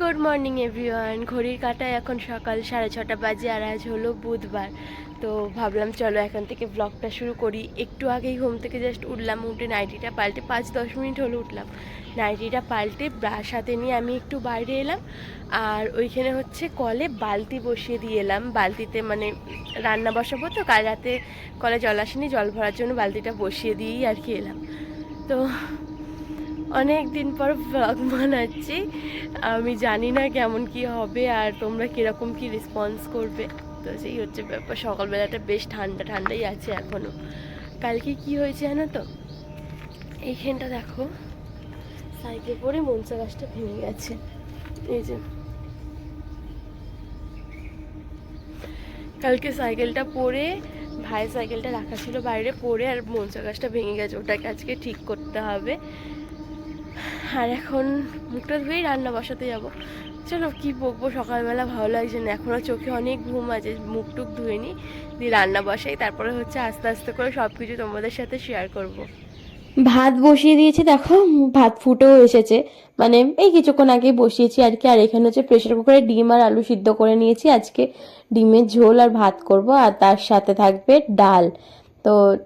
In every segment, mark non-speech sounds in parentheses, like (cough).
Good morning everyone ঘড়ির কাটায় এখন সকাল সাড়ে ছটা বাজে আর আজ হলো বুধবার। তো ভাবলাম চলো এখন থেকে ব্লগটা শুরু করি। একটু আগেই ঘুম থেকে জাস্ট উঠলাম, উঠে নাইটিটা পাল্টে পাঁচ দশ মিনিট হলো উঠলাম। নাইটিটা পাল্টে ব্রাশ হাতে নিয়ে আমি একটু বাইরে এলাম আর ওইখানে হচ্ছে কলে বালতি বসিয়ে দিয়ে এলাম। বালতিতে মানে রান্না বসাবো তো, কাল রাতে কলে জল আসেনি, জল ভরার জন্য বালতিটা বসিয়ে দিয়েই আর কি এলাম। তো অনেক দিন পর ব্লগ বানাচ্ছি। আমি জানি না কেমন কি হবে আর তোমরা কীরকম কি রেসপন্স করবে। তো সেই হচ্ছে ব্যাপার, সকালবেলাটা বেশ ঠান্ডা ঠান্ডাই আছে এখনও কালকে কি হয়েছে জানো তো? এইখানটা দেখো সাইকেল পরে মনসা গাছটা ভেঙে গেছে। এই যে। কালকে সাইকেলটা পরে ভাইয়ের সাইকেলটা রাখা ছিল বাইরে পরে আর মনসা গাছটা ভেঙে গেছে। ওটাকে আজকে ঠিক করতে হবে। আর এখন মুখটা ধুয়েই রান্না বসাতে যাব। চলো, কি বকবো? সকালবেলা ভালো লাগছে না। এখনও চোখে অনেক ঘুম আছে। মুখ টুক ধুয়ে নিই দিয়ে রান্না বসাই। তারপরে হচ্ছে আস্তে আস্তে করে সব কিছু তোমাদের সাথে শেয়ার করব। ভাত বসিয়ে দিয়েছি, দেখো, ভাত ফুটেও এসেছে। মানে এই কিছুক্ষণ আগেই বসিয়েছি আর কি। আর এখানে হচ্ছে প্রেশার কুকারে ডিম আর আলু সিদ্ধ করে নিয়েছি। আজকে ডিমের ঝোল আর ভাত করব। আর তার সাথে থাকবে ডাল। তো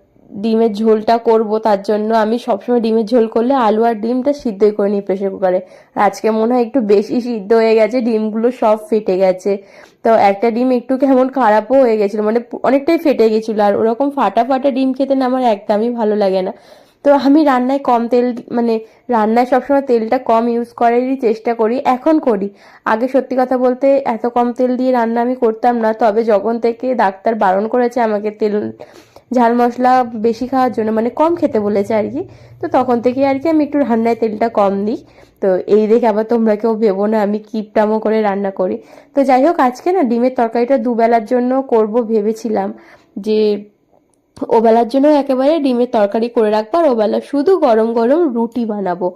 ডিমের ঝোলটা করব, তার জন্য আমি সবসময় ডিমের ঝোল করলে আলু আর ডিমটা সিদ্ধই করে নিই প্রেশার কুকারে আজকে মনে হয় একটু বেশি সিদ্ধ হয়ে গেছে, ডিমগুলো সব ফেটে গেছে। তো একটা ডিম একটু কেমন খারাপও হয়ে গেছিল মানে অনেকটাই ফেটে গেছিল, আর ওরকম ফাটা ফাটা ডিম খেতে না আমার একদমই ভালো লাগে না। তো আমি রান্নায় কম তেল মানে রান্নায় সবসময় তেলটা কম ইউজ করারই চেষ্টা করি, এখন করি। আগে সত্যি কথা বলতে এত কম তেল দিয়ে রান্না আমি করতাম না, তবে যখন থেকে ডাক্তার বারণ করেছে আমাকে তেল ঝাল মশলা বেশি খাওয়ার জন্য মানে কম খেতে বলেছে আর কি। তো তখন থেকে আর কি আমি একটু রান্নায় তেলটা কম দিই। তো এই দেখে আবার তোমরা কেউ ভেবো না, আমি কিপটামো করে রান্না করি। তো যাই হোক, আজকে না ডিমের তরকারিটা দুবেলার জন্য করব ভেবেছিলাম যে, ওবেলার জন্য একেবারে ডিমের তরকারি করে রাখব আর ওবেলা শুধু গরম গরম রুটি বানাবো।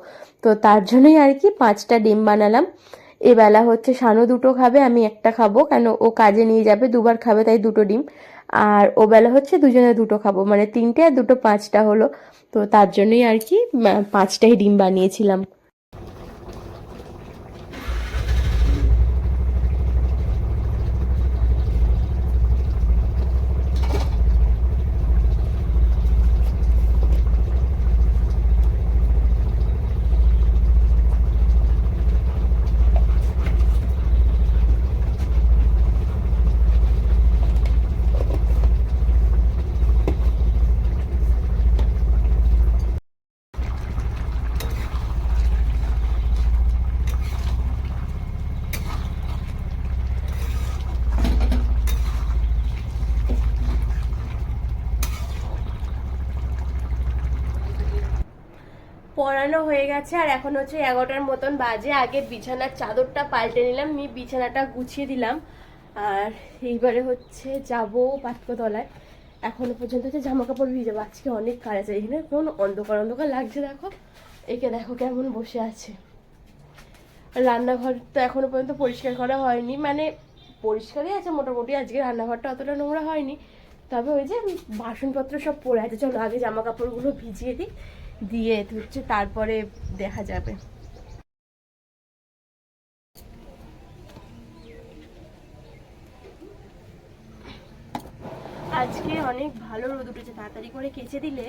তো তার জন্যই আর কি পাঁচটা ডিম বানালাম। এবেলা হচ্ছে সানো দুটো খাবে, আমি একটা খাব, কেন ও কাজে নিয়ে যাবে, দুবার খাবে তাই দুটো ডিম। আর ওবেলা হচ্ছে দুজনে দুটো খাব মানে তিনটে আর দুটো পাঁচটা হলো। তো তার জন্যই আর কি পাঁচটাই ডিম বানিয়েছিলাম। পড়ানো হয়ে গেছে, আর এখন হচ্ছে এগারোটার মতন বাজে। আগে বিছানার চাদরটা পাল্টে নিলাম, নিয়ে বিছানাটা গুছিয়ে দিলাম। আর এইবারে হচ্ছে যাব পাতকতলায় এখনও পর্যন্ত হচ্ছে জামা কাপড় ভিজাবো আজকে অনেক কাজ আছে, এখানে কোন অন্ধকার অন্ধকার লাগছে দেখো। একে দেখো কেমন বসে আছে। রান্নাঘর তো এখনও পর্যন্ত পরিষ্কার করা হয়নি। মানে পরিষ্কারই আছে মোটামুটি, আজকে রান্নাঘরটা অতটা নোংরা হয়নি। তবে ওই যে বাসনপত্র সব পড়ে আছে। চলো আগে জামা কাপড়গুলো ভিজিয়ে দিই। দিয়ে হচ্ছে তারপরে দেখা যাবে। আজকে অনেক ভালো রোদ উঠেছে, তাড়াতাড়ি করে কেচে দিলে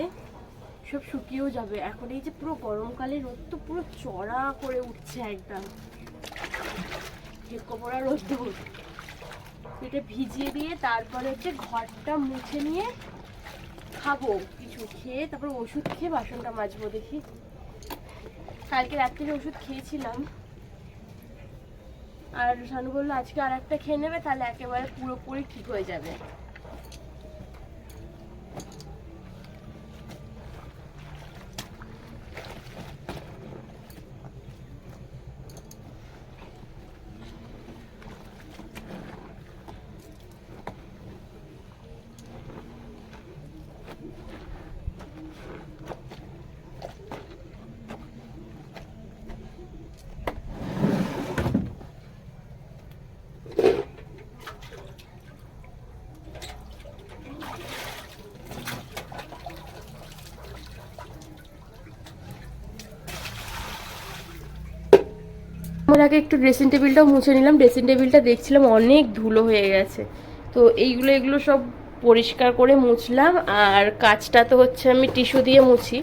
সব শুকিয়েও যাবে। এখন এই যে পুরো গরমকালে রোদ তো পুরো চড়া করে উঠছে একদম। হেকো পড়া রোদ। এটা ভিজিয়ে দিয়ে তারপরে হচ্ছে ঘরটা মুছে নিয়ে খাব, কিছু খেয়ে তারপর ওষুধ খেয়ে বাসনটা মাজবো দেখি। কালকে রাত্রে ওষুধ খেয়েছিলাম। আর শানু বলল, আজকে আর একটা খেয়ে নেবে, তাহলে একেবারে পুরোপুরি ঠিক হয়ে যাবে। আমার আগে একটু ড্রেসিং টেবিলটাও মুছে নিলাম। ড্রেসিং টেবিলটা দেখছিলাম অনেক ধুলো হয়ে গেছে। তো এইগুলো, এগুলো সব পরিষ্কার করে মুছলাম। আর কাজটা তো হচ্ছে আমি টিস্যু দিয়ে মুছি।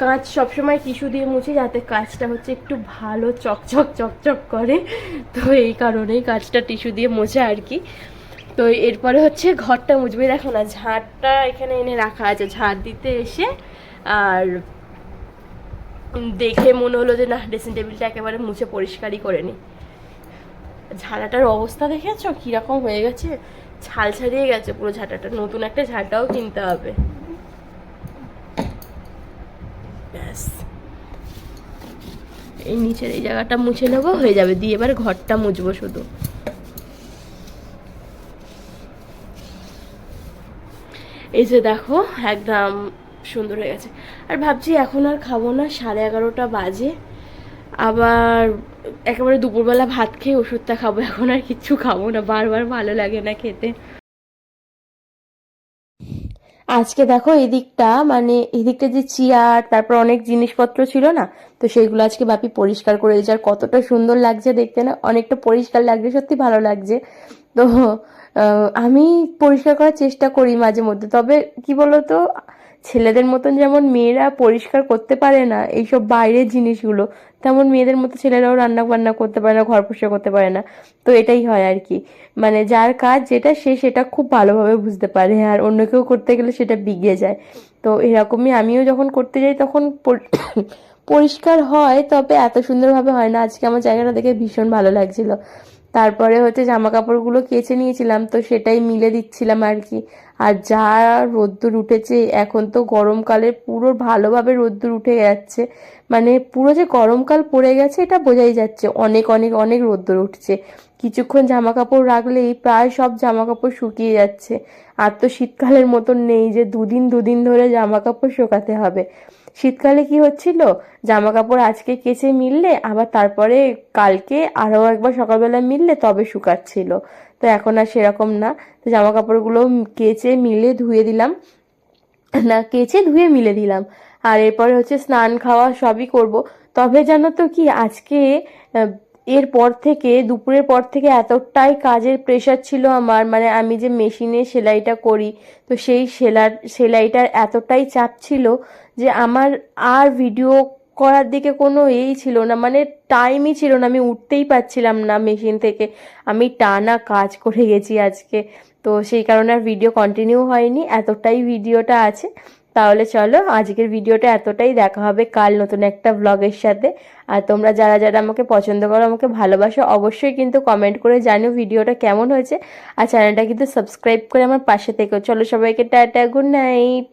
কাঁচ সবসময় টিস্যু দিয়ে মুছি যাতে কাজটা হচ্ছে একটু ভালো চকচক চকচক করে। তো এই কারণেই কাজটা টিস্যু দিয়ে মোছা আর কি। তো এরপরে হচ্ছে ঘরটা মুছবে। দেখো না, ঝাড়টা এখানে এনে রাখা আছে, ঝাড় দিতে এসে। আর দেখে মনে হলো যে, না ড্রেসিং টেবিলটা একেবারে মুছে পরিষ্কারই করে নি। ঝাড়াটার অবস্থা দেখেছ? কীরকম হয়ে গেছে? ছাল ছাড়িয়ে গেছে পুরো ঝাঁটাটা। নতুন একটা ঝাঁটাও কিনতে হবে। ব্যাস। এই নিচের এই জায়গাটা মুছে নেব, হয়ে যাবে। দিয়ে এবার ঘরটা মুছবো শুধু। এই যে দেখো, একদম সুন্দর হয়ে গেছে। আর ভাবছি এখন আর খাব না, সাড়ে এগারোটা বাজে। আবার একেবারে দুপুরবেলা ভাত খেয়ে ওষুধটা খাব, এখন আর কিচ্ছু খাব না, বারবার ভালো লাগে না খেতে। আজকে দেখো এদিকটা মানে এদিকটা যে চেয়ার, তারপর অনেক জিনিসপত্র ছিল না, তো সেইগুলো আজকে বাপি পরিষ্কার করে দিয়েছে। আর কতটা সুন্দর লাগছে দেখতে না, অনেকটা পরিষ্কার লাগছে, সত্যি ভালো লাগছে। তো আমি পরিষ্কার করার চেষ্টা করি মাঝে মধ্যে, তবে কি বলতো ছেলেদের মতন যেমন মেয়েরা পরিষ্কার করতে পারে না এইসব বাইরের জিনিসগুলো, তেমন মেয়েদের মতো ছেলেরাও রান্না বান্না করতে পারে না, ঘর পরিষ্কার করতে পারে না। তো এটাই হয় আর কি। মানে যার কাজ যেটা, সে সেটা খুব ভালোভাবে বুঝতে পারে। আর অন্য কেউ করতে গেলে সেটা বিগড়ে যায়। তো এরকমই আমিও যখন করতে যাই তখন (coughs) পরিষ্কার হয়, তবে এত সুন্দরভাবে হয় না। আজকে আমার জায়গাটা দেখে ভীষণ ভালো লাগছিল। তারপরে হচ্ছে জামা কাপড়গুলো কেচে নিয়েছিলাম, তো সেটাই মিলে দিচ্ছিলাম আর কি। আর যা রোদ্দুর উঠেছে, এখন তো গরমকালে পুরো ভালোভাবে রোদ্দুর উঠে যাচ্ছে। মানে পুরো যে গরমকাল পড়ে গেছে, এটা বোঝাই যাচ্ছে। অনেক অনেক অনেক রোদ্দুর উঠছে। কিছুক্ষণ জামা কাপড় রাখলেই প্রায় সব জামা কাপড় শুকিয়ে যাচ্ছে। আর তো শীতকালের মতন নেই যে দুদিন দুদিন ধরে জামা কাপড় শুকাতে হবে। শীতকালে কি হচ্ছিল? জামা কাপড় আজকে কেচে মিললে, আবার তারপরে কালকে আরও একবার সকালবেলা মিললে তবে শুকাচ্ছিল। তো এখন আর সেরকম না। তো জামা কাপড়গুলো কেচে মিলে ধুয়ে দিলাম। না, কেচে ধুয়ে মিলে দিলাম। আর এরপরে হচ্ছে স্নান খাওয়া সবই করব। তবে জানো তো কি, আজকে এরপর থেকে, দুপুরের পর থেকে এতটাই কাজের প্রেশার ছিল আমার। মানে আমি যে মেশিনে সেলাইটা করি, তো সেই সেলার, সেলাইটার এতটাই চাপ ছিল যে আমার আর ভিডিও করার দিকে কোনো এই ছিল না। মানে টাইমই ছিল না। আমি উঠতেই পারছিলাম না মেশিন থেকে। আমি টানা কাজ করে গেছি আজকে। তো সেই কারণে আর ভিডিও কন্টিনিউ হয়নি। এতটাই ভিডিওটা আছে। তাহলে চলো আজকের ভিডিওটা এতটাই। দেখা হবে কাল নতুন একটা ব্লগের সাথে। আর তোমরা যারা যারা আমাকে পছন্দ করো, আমাকে ভালোবাসো, অবশ্যই কিন্তু কমেন্ট করে জানিও ভিডিওটা কেমন হয়েছে। আর চ্যানেলটা কিন্তু সাবস্ক্রাইব করে আমার পাশে থেকো। চলো সবাইকে টাটা গুড নাইট